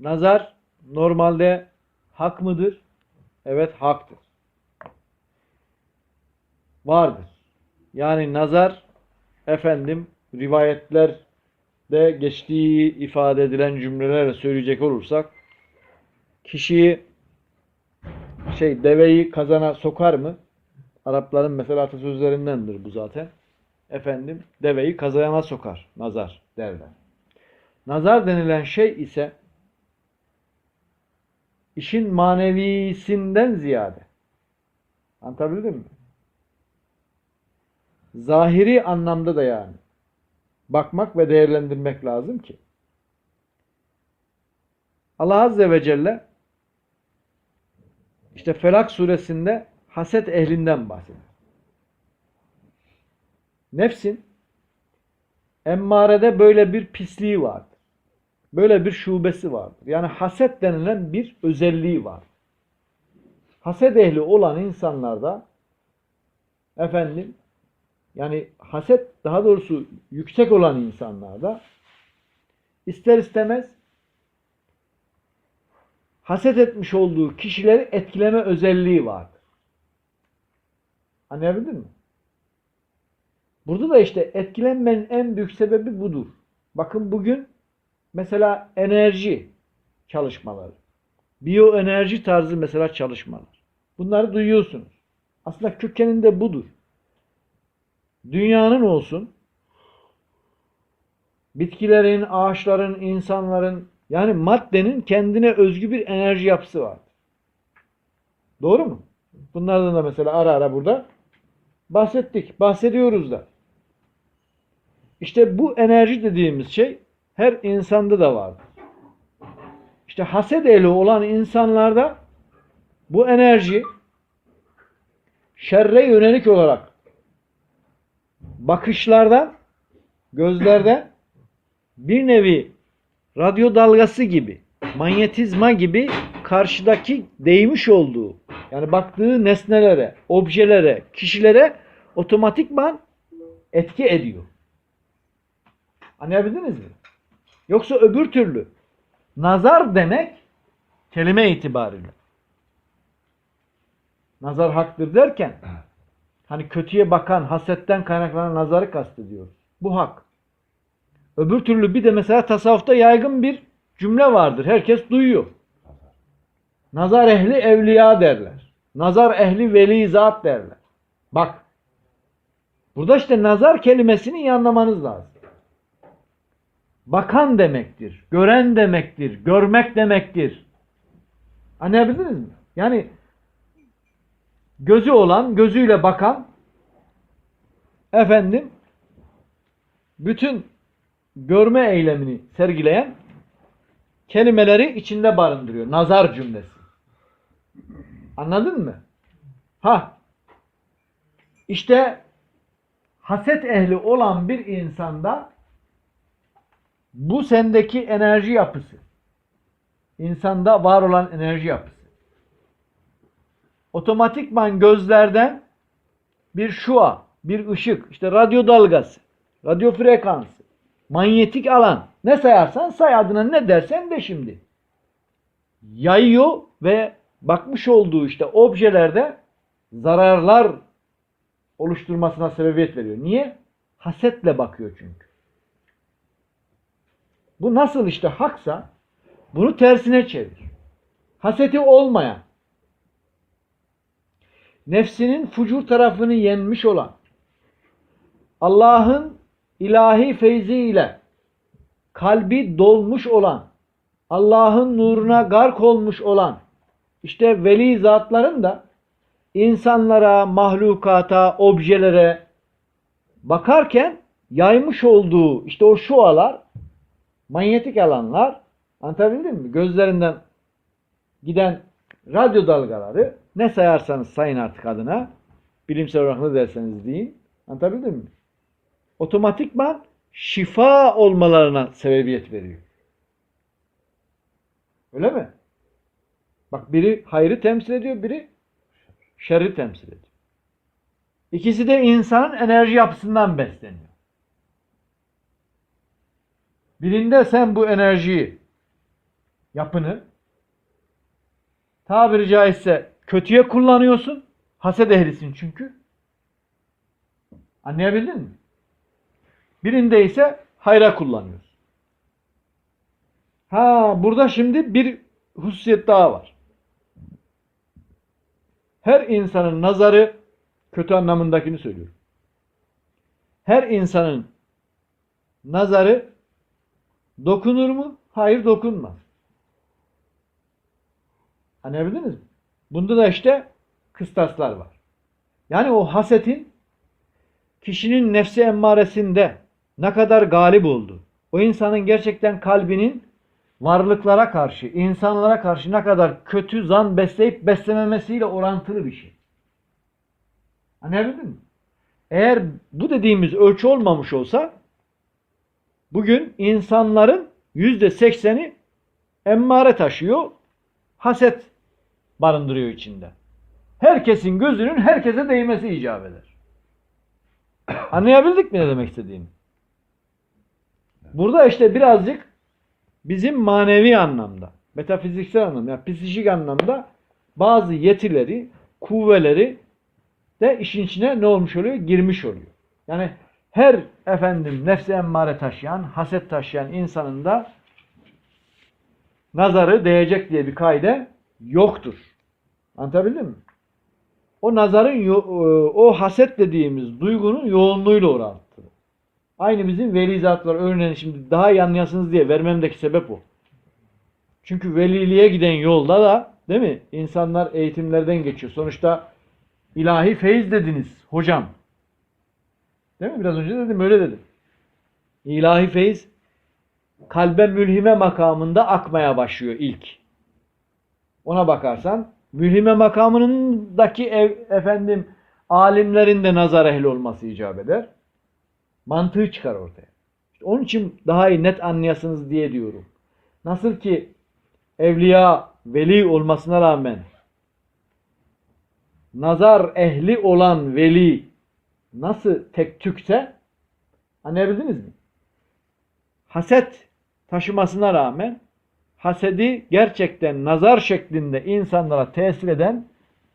Nazar normalde hak mıdır? Evet haktır. Vardır. Yani nazar efendim rivayetlerde geçtiği ifade edilen cümlelerle söyleyecek olursak kişiyi şey deveyi kazana sokar mı? Arapların mesela atasözlerindendir bu zaten. Efendim deveyi kazana sokar. Nazar derler. Nazar denilen şey ise işin manevisinden ziyade anlatabildim mi? Zahiri anlamda da yani bakmak ve değerlendirmek lazım ki Allah Azze ve Celle işte Felak suresinde haset ehlinden bahseder. Nefsin emmarede böyle bir pisliği vardır. Böyle bir şubesi vardır. Yani haset denilen bir özelliği var. Haset ehli olan insanlarda efendim yani haset daha doğrusu yüksek olan insanlarda ister istemez haset etmiş olduğu kişileri etkileme özelliği vardır. Anlayabildin mi? Burada da işte etkilenmenin en büyük sebebi budur. Bakın bugün mesela enerji çalışmaları, biyoenerji tarzı mesela çalışmalar. Bunları duyuyorsunuz. Aslında kökeninde budur. Dünyanın olsun, bitkilerin, ağaçların, insanların yani maddenin kendine özgü bir enerji yapısı var. Doğru mu? Bunlardan da mesela ara ara burada bahsettik, bahsediyoruz da. İşte bu enerji dediğimiz şey her insanda da vardır. İşte haset ehli olan insanlarda bu enerji şerre yönelik olarak bakışlardan, gözlerden bir nevi radyo dalgası gibi, manyetizma gibi karşıdaki değmiş olduğu yani baktığı nesnelere, objelere, kişilere otomatikman etki ediyor. Anlayabildiniz mi? Yoksa öbür türlü nazar demek kelime itibariyle. Nazar haktır derken hani kötüye bakan, hasetten kaynaklanan nazarı kastediyoruz. Bu hak. Öbür türlü bir de mesela tasavvufta yaygın bir cümle vardır. Herkes duyuyor. Nazar ehli evliya derler. Nazar ehli veli zat derler. Bak. Burada işte nazar kelimesini iyi anlamanız lazım. Bakan demektir. Gören demektir. Görmek demektir. Anlayabildiniz mi? Yani gözü olan, gözüyle bakan efendim bütün görme eylemini sergileyen kelimeleri içinde barındırıyor. Nazar cümlesi. Anladın mı? Ha. İşte haset ehli olan bir insanda bu sendeki enerji yapısı. insanda var olan enerji yapısı. Otomatikman gözlerden bir şua, bir ışık, işte radyo dalgası, radyo frekansı, manyetik alan ne sayarsan say adına ne dersen de şimdi. Yayıyor ve bakmış olduğu işte objelerde zararlar oluşturmasına sebebiyet veriyor. Niye? Hasetle bakıyor çünkü. Bu nasıl işte haksa bunu tersine çevir. Haseti olmayan, nefsinin fucur tarafını yenmiş olan, Allah'ın ilahi feyzi ile kalbi dolmuş olan, Allah'ın nuruna gark olmuş olan, işte veli zatların da insanlara, mahlukata, objelere bakarken yaymış olduğu işte o şualar, manyetik alanlar, anlatabildim mi? Gözlerinden giden radyo dalgaları ne sayarsanız sayın artık adına, bilimsel olarak ne derseniz deyin, anlatabildim mi? Otomatikman şifa olmalarına sebebiyet veriyor. Öyle mi? Bak biri hayrı temsil ediyor, biri şerri temsil ediyor. İkisi de insanın enerji yapısından besleniyor. Birinde sen bu enerjiyi yapını tabiri caizse kötüye kullanıyorsun. Haset ehlisin çünkü. Anlayabildin mi? Birinde ise hayra kullanıyorsun. Ha burada şimdi bir hususiyet daha var. Her insanın nazarı kötü anlamındakini söylüyorum. Her insanın nazarı dokunur mu? Hayır dokunmaz. Anlayabildiniz mi? Bunda da işte kıstaslar var. Yani o hasetin kişinin nefsi emmaresinde ne kadar galip oldu. O insanın gerçekten kalbinin varlıklara karşı, insanlara karşı ne kadar kötü zan besleyip beslememesiyle orantılı bir şey. Anlayabildin mi? Eğer bu dediğimiz ölçü olmamış olsa bugün insanların yüzde sekseni emmare taşıyor, haset barındırıyor içinde. Herkesin gözünün herkese değmesi icap eder. Anlayabildik mi ne demek istediğimi? Burada işte birazcık bizim manevi anlamda, metafiziksel anlamda, yani psikolojik anlamda bazı yetileri, kuvveleri de işin içine ne olmuş oluyor? Girmiş oluyor. Yani her efendim nefsi emmare taşıyan, haset taşıyan insanın da nazarı değecek diye bir kaide yoktur. Anlatabildim mi? O nazarın e, o haset dediğimiz duygunun yoğunluğuyla orantılı. Aynı bizim veli zatlar örneğin şimdi daha iyi anlayasınız diye vermemdeki sebep o. Çünkü veliliğe giden yolda da değil mi? İnsanlar eğitimlerden geçiyor. Sonuçta ilahi feyiz dediniz hocam. Değil mi? Biraz önce dedim öyle dedim. İlahi feyiz kalbe mülhime makamında akmaya başlıyor ilk. Ona bakarsan mülhime makamındaki ev, efendim alimlerin de nazar ehli olması icap eder. Mantığı çıkar ortaya. Onun için daha iyi net anlayasınız diye diyorum. Nasıl ki evliya veli olmasına rağmen nazar ehli olan veli nasıl tek tükse anlayabildiniz mi? Haset taşımasına rağmen hasedi gerçekten nazar şeklinde insanlara tesir eden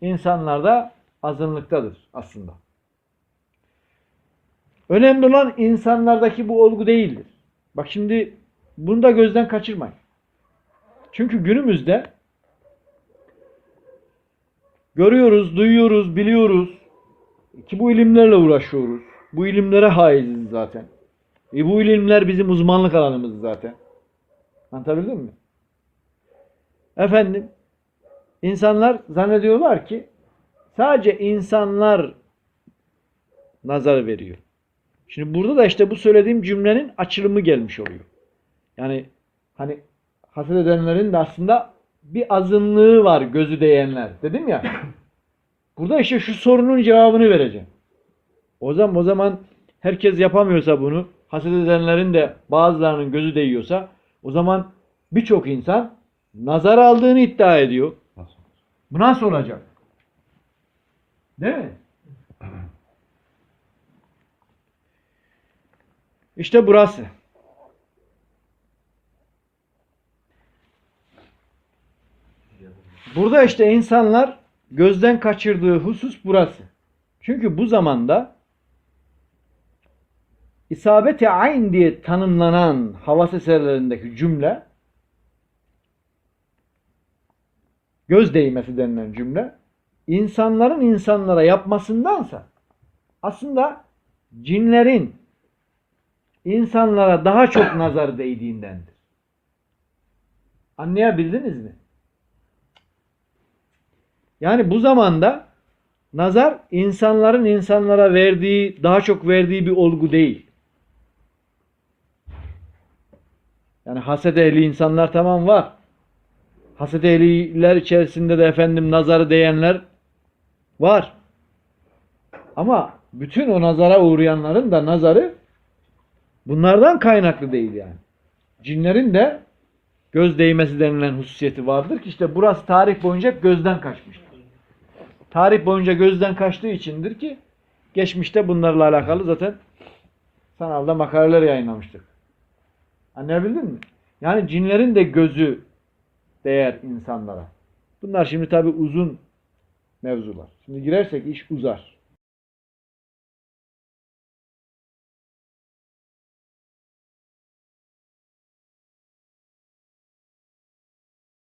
insanlar da azınlıktadır aslında. Önemli olan insanlardaki bu olgu değildir. Bak şimdi bunu da gözden kaçırmayın. Çünkü günümüzde görüyoruz, duyuyoruz, biliyoruz ki bu ilimlerle uğraşıyoruz. Bu ilimlere haiziz zaten. E bu ilimler bizim uzmanlık alanımız zaten. Anlatabildim mi? Efendim, insanlar zannediyorlar ki sadece insanlar nazar veriyor. Şimdi burada da işte bu söylediğim cümlenin açılımı gelmiş oluyor. Yani hani haset edenlerin de aslında bir azınlığı var gözü değenler. Dedim ya. Burada işte şu sorunun cevabını vereceğim. O zaman o zaman herkes yapamıyorsa bunu, haset edenlerin de bazılarının gözü değiyorsa o zaman birçok insan nazar aldığını iddia ediyor. Bu nasıl olacak? Değil mi? İşte burası. Burada işte insanlar gözden kaçırdığı husus burası. Çünkü bu zamanda isabeti ayn diye tanımlanan havas eserlerindeki cümle göz değmesi denilen cümle insanların insanlara yapmasındansa aslında cinlerin insanlara daha çok nazar değdiğindendir. Anlayabildiniz mi? Yani bu zamanda nazar insanların insanlara verdiği, daha çok verdiği bir olgu değil. Yani haset ehli insanlar tamam var. Haset ehliler içerisinde de efendim nazarı değenler var. Ama bütün o nazara uğrayanların da nazarı bunlardan kaynaklı değil yani. Cinlerin de göz değmesi denilen hususiyeti vardır ki işte burası tarih boyunca gözden kaçmıştır. Tarih boyunca gözden kaçtığı içindir ki geçmişte bunlarla alakalı zaten sanalda makaleler yayınlamıştık. Anlayabildin mi? Yani cinlerin de gözü değer insanlara. Bunlar şimdi tabi uzun mevzular. Şimdi girersek iş uzar.